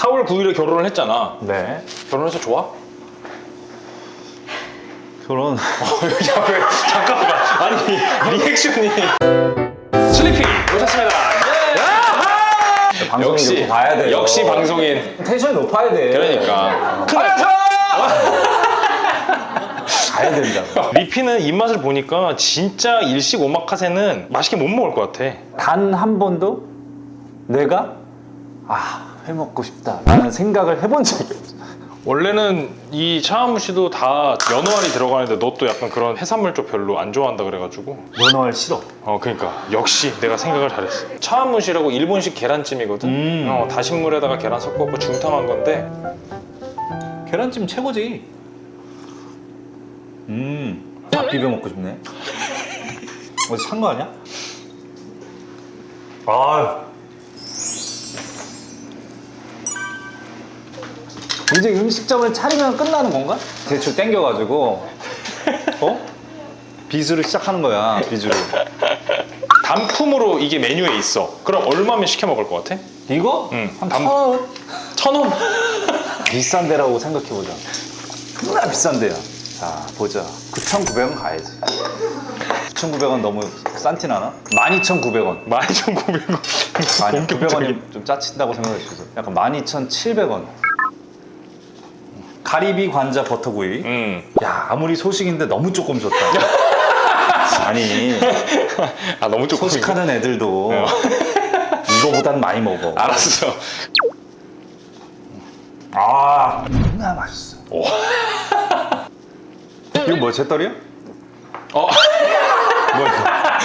4월 9일에 결혼을 했잖아. 네. 결혼해서 좋아? 결혼. 야, 왜? 잠깐만. 아니, 리액션이. 슬리피 오셨습니다. 역시, 봐야 돼요. 역시 방송인. 텐션이 높아야 돼. 그러니까. 가야 된다. 리피는 입맛을 보니까 진짜 일식 오마카세는 맛있게 못 먹을 것 같아. 단 한 번도 내가 아, 회 먹고 싶다라는 생각을 해본 적이 없어. 원래는 이 차은무 씨도 다 연어알이 들어가는데 너또 약간 그런 해산물 쪽 별로 안 좋아한다 그래가지고 연어알 싫어. 어 그러니까 역시 내가 생각을 잘했어 차은무 씨라고 일본식 계란찜이거든 음. 어, 다신물에다가 계란 섞어갖고 중탕한 건데 계란찜 최고지. 음, 밥 비벼 먹고 싶네. 어디 산 거 아니야? 아. 이제 음식점을 차리면 끝나는 건가? 대충 땡겨가지고 어? 비수를 시작하는 거야 비주를 단품으로 이게 메뉴에 있어 그럼 얼마면 시켜 먹을 것 같아? 이거? 응. 한 담- 천 원? 천 원? 비싼 데라고 생각해보자 존나 비싼 데야 자 보자 9,900원 가야지 9,900원 너무 싼티 나나? 12,900원 12,900원 아니 900원이 좀 짜친다고 수 있어 약간 12,700원 가리비 관자 버터구이. 음. 야 아무리 소식인데 너무 조금 줬다. 아니. 아 너무 조금 소식하는 애들도 이거보단 많이 먹어. 알았어. 아 존나 맛있어. 오. 이거 뭐야 제떨이야? 어. 뭐야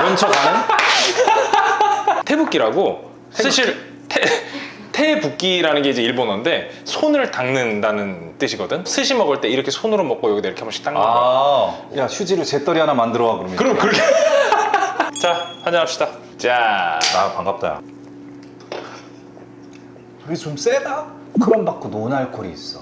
연처 가는? 태붓기라고? 사실 태, 태붓기라는 게 이제 일본어인데 손을 닦는다는 뜻이거든 스시 먹을 때 이렇게 손으로 먹고 여기다 이렇게 한 번씩 닦는 거야 아 야 휴지로 제떨이 하나 만들어 와 그러면 그럼 그렇게 자 한잔합시다 자나 반갑다 이게 좀 세다? 크럼 받고 노날콜이 있어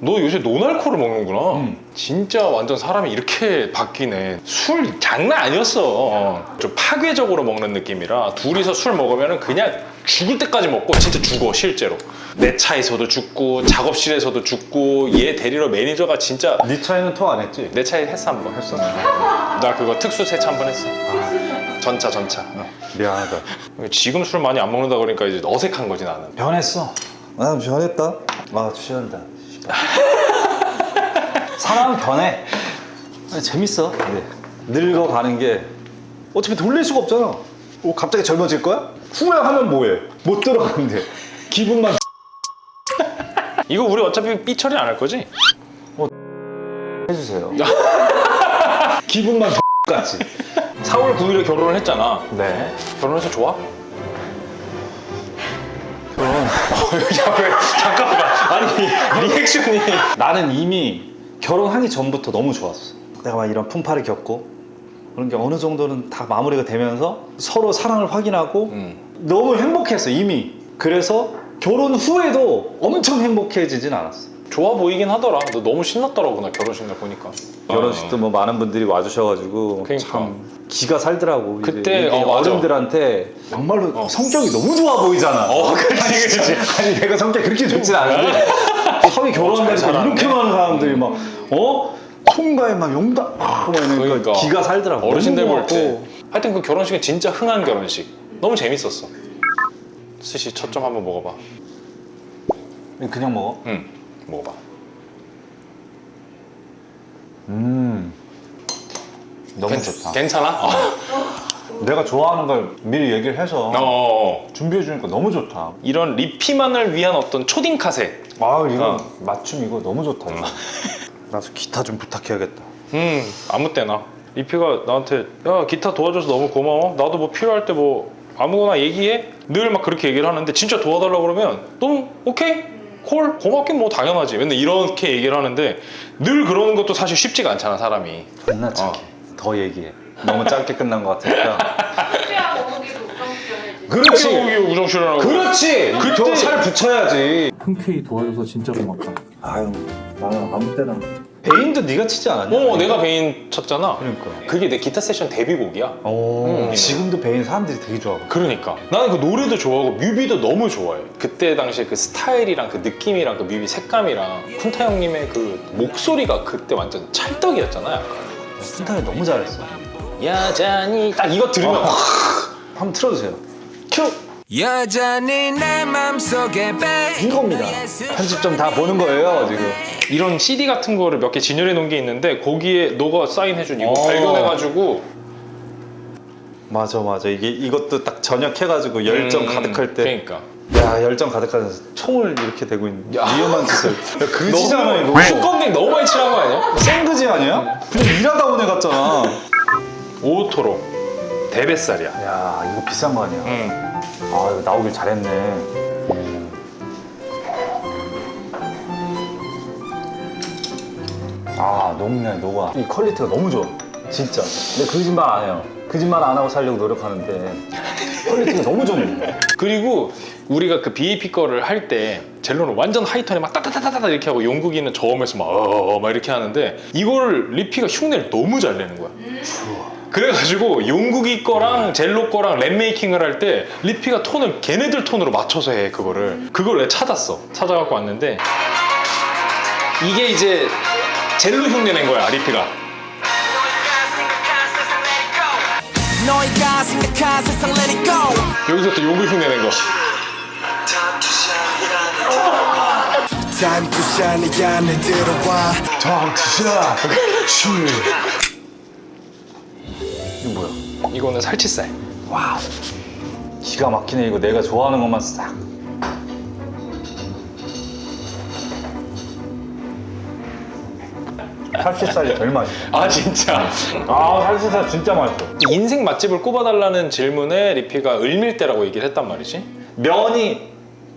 너 요새 노날코를 먹는구나. 음. 진짜 완전 사람이 이렇게 바뀌네. 술 장난 아니었어. 좀 파괴적으로 먹는 느낌이라 둘이서 술 먹으면 그냥 죽을 때까지 먹고 진짜 죽어 실제로. 내 차에서도 죽고 작업실에서도 죽고 얘 데리러 매니저가 진짜 네 차에는 토 안 했지? 내 차에 했어 한 번. 했어? 나 그거 특수 세차 한번 했어. 전차 전차. 미안하다 지금 술 많이 안 먹는다 그러니까 이제 어색한 거지 나는. 변했어 난 변했다 아 취한다 사람은 변해 아니, 재밌어 근데 늙어가는 게 어차피 돌릴 수가 없잖아 어, 갑자기 젊어질 거야? 후회하면 뭐해 못 들어가는데 기분만 이거 우리 어차피 삐 처리 안 할 거지? 해주세요 기분만 같이 4월 9일에 결혼을 했잖아. 네 결혼해서 좋아? 결혼 야, 왜? 잠깐만. 아니, 리액션이. 나는 이미 결혼하기 전부터 너무 좋았어. 내가 막 이런 풍파를 겪고 그런 게 어느 정도는 다 마무리가 되면서 서로 사랑을 확인하고 음. 너무 행복했어 이미. 그래서 결혼 후에도 엄청 행복해지진 않았어. 좋아 보이긴 하더라. 너 너무 신났더라고, 나 결혼식 날 보니까. 결혼식도 뭐 많은 분들이 와주셔가지고 그러니까. 참 기가 살더라고. 이제 그때, 이게 어, 맞아. 어른들한테 정말로 어. 성격이 너무 좋아 보이잖아. 어, 그렇지, 그렇지. 아니 내가 성격 이 그렇게 좋진 않은데 처음에 결혼하니까 잘 살았네. 이렇게 많은 사람들이 막 어? 통가에 막 용다 막 이러니까 그러니까. 기가 살더라고 어르신들 너무 볼 때. 고맙고. 하여튼 그 결혼식은 진짜 흥한 결혼식. 너무 재밌었어. 스시 첫점 한번 먹어봐. 그냥 먹어? 응, 먹어봐. 음 너무 괜- 좋다 괜찮아? 어. 내가 좋아하는 걸 미리 얘기를 해서 어, 어. 준비해 주니까 너무 좋다 이런 리피만을 위한 어떤 초딩 카세. 아 이거 어. 맞춤 이거 너무 좋다 이거. 나서 기타 좀 부탁해야겠다 음, 아무 때나. 리피가 나한테 야 기타 도와줘서 너무 고마워. 나도 뭐 필요할 때 뭐 아무거나 얘기해. 늘 막 그렇게 얘기를 하는데 진짜 도와달라 그러면 너무 오케이. 콜 고맙긴 뭐 당연하지. 맨날 이렇게 얘기를 하는데 늘 그러는 것도 사실 쉽지가 않잖아 사람이. 존나 착해 더 얘기해 너무 짧게 끝난 것 같으니까 우정수련해지. 그렇지 우정실이라고. 그렇지 그때- 저살 붙여야지 흔쾌히 도와줘서 진짜 고맙다. 아유 나는 아무 때나 베인도 네가 치지 않았냐? 어 내가 베인 쳤잖아 그러니까. 그게 내 기타 세션 데뷔곡이야 오, 음. 지금도 베인 사람들이 되게 좋아하고. 그러니까 나는 그 노래도 좋아하고 뮤비도 너무 좋아해 그때 당시에 그 스타일이랑 그 느낌이랑 그 뮤비 색감이랑 쿤타 형님의 그 목소리가 그때 완전 찰떡이었잖아 약간 순탄이 너무 잘했어. 여전히 딱 이거 들으면 어. 확 한번 틀어주세요. 큐! 여전히 내 맘속에 이겁니다. 편집점 다 보는 거예요 지금. 이런 CD 같은 거를 몇 개 진열해 놓은 게 있는데 거기에 너가 사인해준 이거 어. 발견해가지고 맞아 맞아 이게 이것도 딱 전역해가지고 열정 음, 가득할 때. 그러니까 야 열정 가득하면서 총을 이렇게 대고 있는 야. 위험한 짓을. 야 그지잖아 이거. 슈건딩 너무 많이 칠한 거 아니야? 생그지 아니야? 그냥 일하다 온 애 같잖아. 오토로 대뱃살이야 야 이거 비싼 거 아니야? 음. 아 이거 나오길 잘했네. 음. 아 녹네 녹아. 이 퀄리티가 너무 좋아. 진짜. 근데 거짓말 안 해요. 거짓말 안 하고 살려고 노력하는데 퀄리티가 너무 좋네. 그리고 우리가 그 BAP 거를 할 때 젤로는 완전 하이톤에 막 따다다다다 이렇게 하고 용국이는 저음에서 막 어어 막 이렇게 하는데 이거를 리피가 흉내를 너무 잘 내는 거야. 그래가지고 용국이 거랑 젤로 거랑 랩 메이킹을 할 때 리피가 톤을 걔네들 톤으로 맞춰서 해 그거를. 그걸 내가 찾았어? 찾아갖고 왔는데 이게 이제 젤로 흉내 낸 거야 리피가. 여기서 또 용국 흉내 낸 거. Time to shine 이 안에 들어와. 슈. 이거? 이거는 살치살. 와우. 기가 막히네 이거 내가 좋아하는 것만 싹. 살치살이 제일 맛있어. 아 진짜. 아 살치살 진짜 맛있어. 인생 맛집을 꼽아달라는 질문에 리피가 을밀대라고 얘기를 했단 말이지. 면이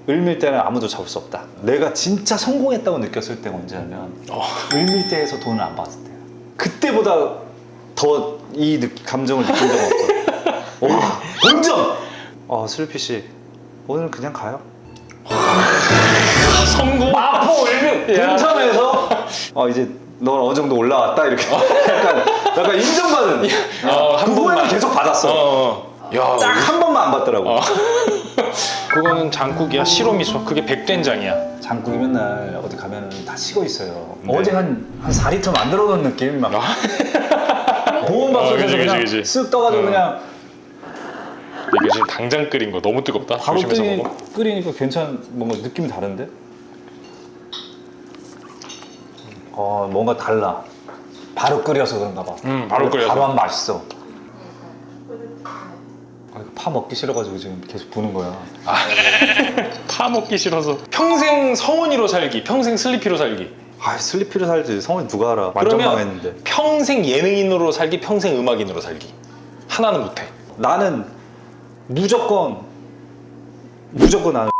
을밀대는 아무도 잡을 수 없다. 내가 진짜 성공했다고 느꼈을 때가 언제냐면 어. 을밀대에서 돈을 안 받을 때야. 그때보다 더 이 감정을 느낀 적은 없어. 와 본전. 아 슬피 씨 오늘 그냥 가요. 성공. 마포 을밀 야. 본전에서 어 이제 너 어느 정도 올라왔다 이렇게 약간 약간 인정받은. 어, 한 그 번만. 후에는 계속 받았어. 어. 야. 딱 한 번만 안 받더라고. 어. 그거는 장국이야 시로미소. 그게 백된장이야. 장국이 맨날 어디 가면 다 식어 있어요. 네. 어제 한, 한 4리터 만들어 놓은 느낌 막. 보온밥솥에서 어, 그지, 그냥. 쓱 떠가지고 어. 그냥 이게 지금 당장 끓인 거 너무 뜨겁다. 바로 조심해서 끓이, 먹어. 끓이니까 괜찮, 뭔가 느낌이 다른데? 어, 뭔가 달라. 바로 끓여서 그런가 봐. 음, 바로 끓여서. 바로 하면 맛있어. 아, 파 먹기 싫어가지고 지금 계속 부는 거야. 파 먹기 싫어서. 평생 성원이로 살기, 평생 슬리피로 살기. 아, 슬리피로 살지. 성원이 누가 알아. 완전 그러면 망했는데. 평생 예능인으로 살기, 평생 음악인으로 살기. 하나는 못해. 나는 무조건 무조건 나는